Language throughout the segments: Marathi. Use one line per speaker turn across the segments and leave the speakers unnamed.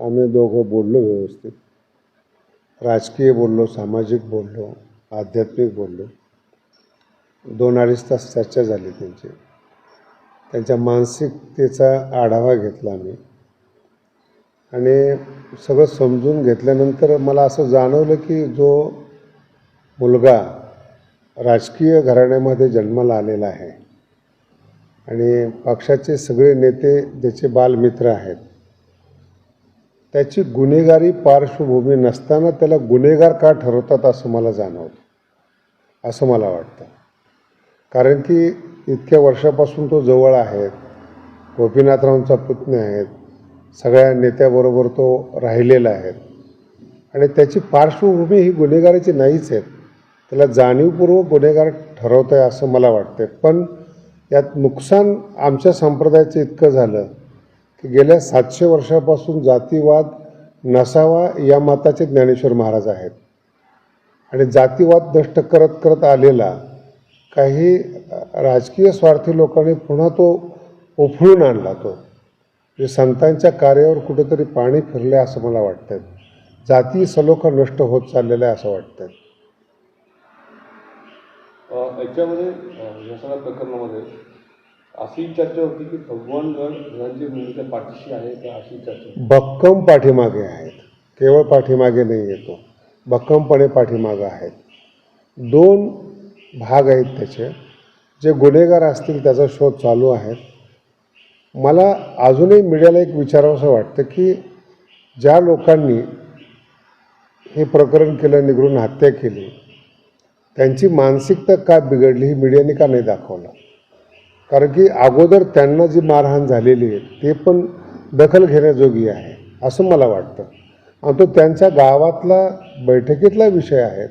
आम्ही दोघं बोललो व्यवस्थित. राजकीय बोललो सामाजिक बोललो आध्यात्मिक बोललो. दोन अडीच तास चर्चा झाली त्यांची. त्यांच्या मानसिकतेचा आढावा घेतला मी आणि सगळं समजून घेतल्यानंतर मला असं जाणवलं की जो मुलगा राजकीय घराण्यामध्ये जन्माला आलेला आहे आणि पक्षाचे सगळे नेते ज्याचे बालमित्र आहेत त्याची गुन्हेगारी पार्श्वभूमी नसताना त्याला गुन्हेगार का ठरवतात असं मला जाणवतं. असं मला वाटतं. कारण की इतक्या वर्षापासून तो जवळ आहे. गोपीनाथरावांचा पुतण्या आहेत. सगळ्या नेत्याबरोबर तो राहिलेला आहे. आणि त्याची पार्श्वभूमी ही गुन्हेगाराची नाहीच आहे. त्याला जाणीवपूर्वक गुन्हेगार ठरवत आहे असं मला वाटतं पण यात नुकसान आमच्या संप्रदायाचं इतकं झालं की गेल्या सातशे वर्षापासून जातीवाद नसावा या मताचे ज्ञानेश्वर महाराज आहेत. आणि जातीवाद नष्ट करत करत आलेला काही राजकीय स्वार्थी लोकांनी पुन्हा तो उफळून आणला तो. म्हणजे संतांच्या कार्यावर कुठेतरी पाणी फिरले असं मला वाटतं जाती सलोखा नष्ट होत चाललेलं आहे असं वाटतं
याच्यामध्ये प्रकरणामध्ये अशी चर्चा होती की भगवानगड धनंजय मुंडेच्या पाठीशी आहे का अशी चर्चा
भक्कम पाठीमागे आहेत. केवळ पाठीमागे नाही येतो. भक्कमपणे पाठीमागे आहेत. दोन भाग आहेत त्याचे. जे गुन्हेगार असतील त्याचा शोध चालू आहे. मला अजूनही मीडियाला एक विचारावंसं वाटतं की ज्या लोकांनी हे प्रकरण केलं निघून हत्या केली त्यांची मानसिकता का बिघडली ही मीडियाने का नाही दाखवलं? कारण की अगोदर त्यांना जी मारहाण झालेली आहे ते पण दखल घेण्याजोगी आहे असं मला वाटतं. आणि तो त्यांच्या गावातला बैठकीतला विषय आहे.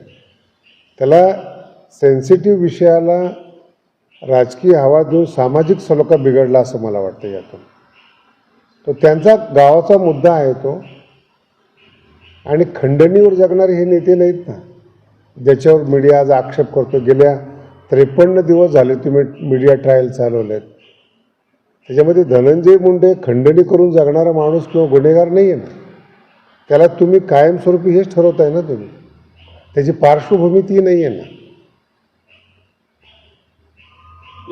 त्याला सेन्सिटिव्ह विषयाला राजकीय हवा देऊन सामाजिक सलोखा बिघडला असं मला वाटतं यातून. तो त्यांचा गावाचा मुद्दा आहे तो. आणि खंडणीवर जगणारे हे नेते नाहीत ना. ज्याच्यावर मीडिया आज आक्षेप करतो गेल्या त्रेपन्न दिवस झाले तुम्ही मीडिया ट्रायल चालवलेत. त्याच्यामध्ये धनंजय मुंडे खंडणी करून जगणारा माणूस किंवा गुन्हेगार नाही आहे ना. त्याला तुम्ही कायमस्वरूपी हेच ठरवताय ना तुम्ही. त्याची पार्श्वभूमी ती नाही आहे ना.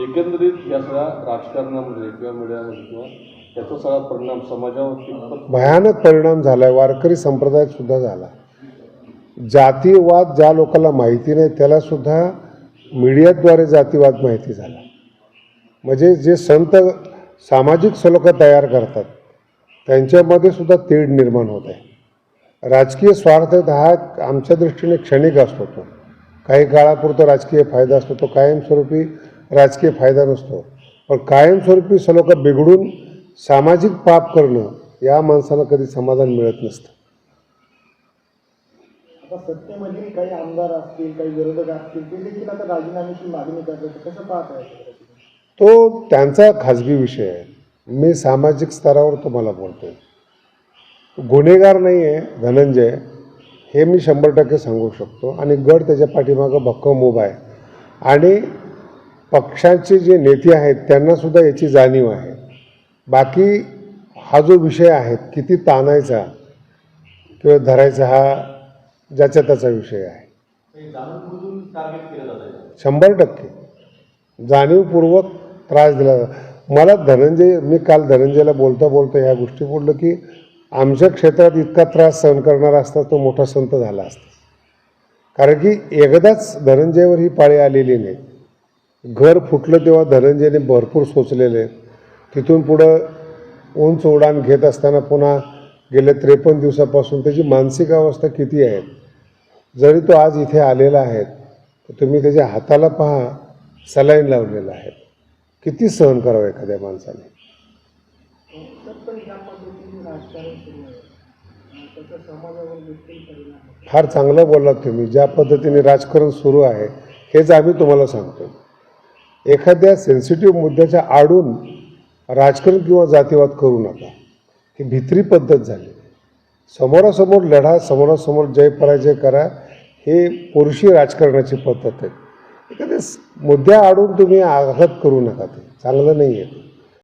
एकंदरीत या सगळ्या राजकारणामध्ये किंवा मीडियामध्ये किंवा याचा सगळा परिणाम समाजावर
भयानक परिणाम झालाय. वारकरी संप्रदायात सुद्धा झाला. जातीवाद ज्या लोकांना माहिती नाही त्याला सुद्धा मीडियाद्वारे जातीवाद माहिती झाला. म्हणजे जे संत सामाजिक सलोखा तयार करतात त्यांच्यामध्ये सुद्धा तेढ निर्माण होत आहे. राजकीय स्वार्थ हा आमच्या दृष्टीने क्षणिक असतो तो. काही काळापुरता राजकीय फायदा असतो तो कायमस्वरूपी राजकीय फायदा नसतो. पण कायमस्वरूपी सलोखा बिघडून सामाजिक पाप करणं या माणसाला कधी समाधान मिळत नसतं.
आता सत्तेमधील काही आमदार असतील काही विरोधक असतील ते देखील आता राजीनाम्याची मागणी करतात. कसं पाहत आहे
तो त्यांचा खाजगी विषय आहे. मी सामाजिक स्तरावर तुम्हाला बोलतोय. गुन्हेगार नाही आहे धनंजय. हे मी शंभर टक्के सांगू शकतो. आणि गड त्याच्या पाठीमागं भक्कम उभा आहे. आणि पक्षाचे जे नेते आहेत त्यांनासुद्धा याची जाणीव आहे. बाकी हा जो विषय आहे किती ताणायचा किंवा धरायचा हा ज्याचा त्याचा विषय आहे. शंभर टक्के. जाणीवपूर्वक त्रास दिला. मला धनंजय मी काल धनंजयला बोलता बोलता ह्या गोष्टी बोललो की आमच्या क्षेत्रात इतका त्रास सहन करणारा असता तो मोठा संत झाला असता. कारण की एकदाच धनंजयवर ही पाळी आलेली नाही. घर फुटलं तेव्हा धनंजयने भरपूर सोचलेले. तिथून पुढं उंच उडान घेत असताना पुन्हा गेल्या त्रेपन्न दिवसापासून त्याची मानसिक अवस्था किती आहे? जरी तो आज इथे आलेला आहे तर तुम्ही त्याच्या हाताला पहा सलाईन लावलेला आहे. किती सहन करावं एखाद्या माणसाने? फार चांगलं बोललात तुम्ही. ज्या पद्धतीने राजकारण सुरू आहे हेच आम्ही तुम्हाला सांगतो. एखाद्या सेन्सिटिव्ह मुद्द्याच्या आडून राजकारण किंवा जातीवाद करू नका. ही भित्री पद्धत झाली. समोरासमोर लढा समोरासमोर जय पराजय करा हे पुरुषी राजकारणाची पद्धत आहे. एखाद्या मुद्द्या आडून तुम्ही आघात करू नका ते. चांगलं नाही आहे ते.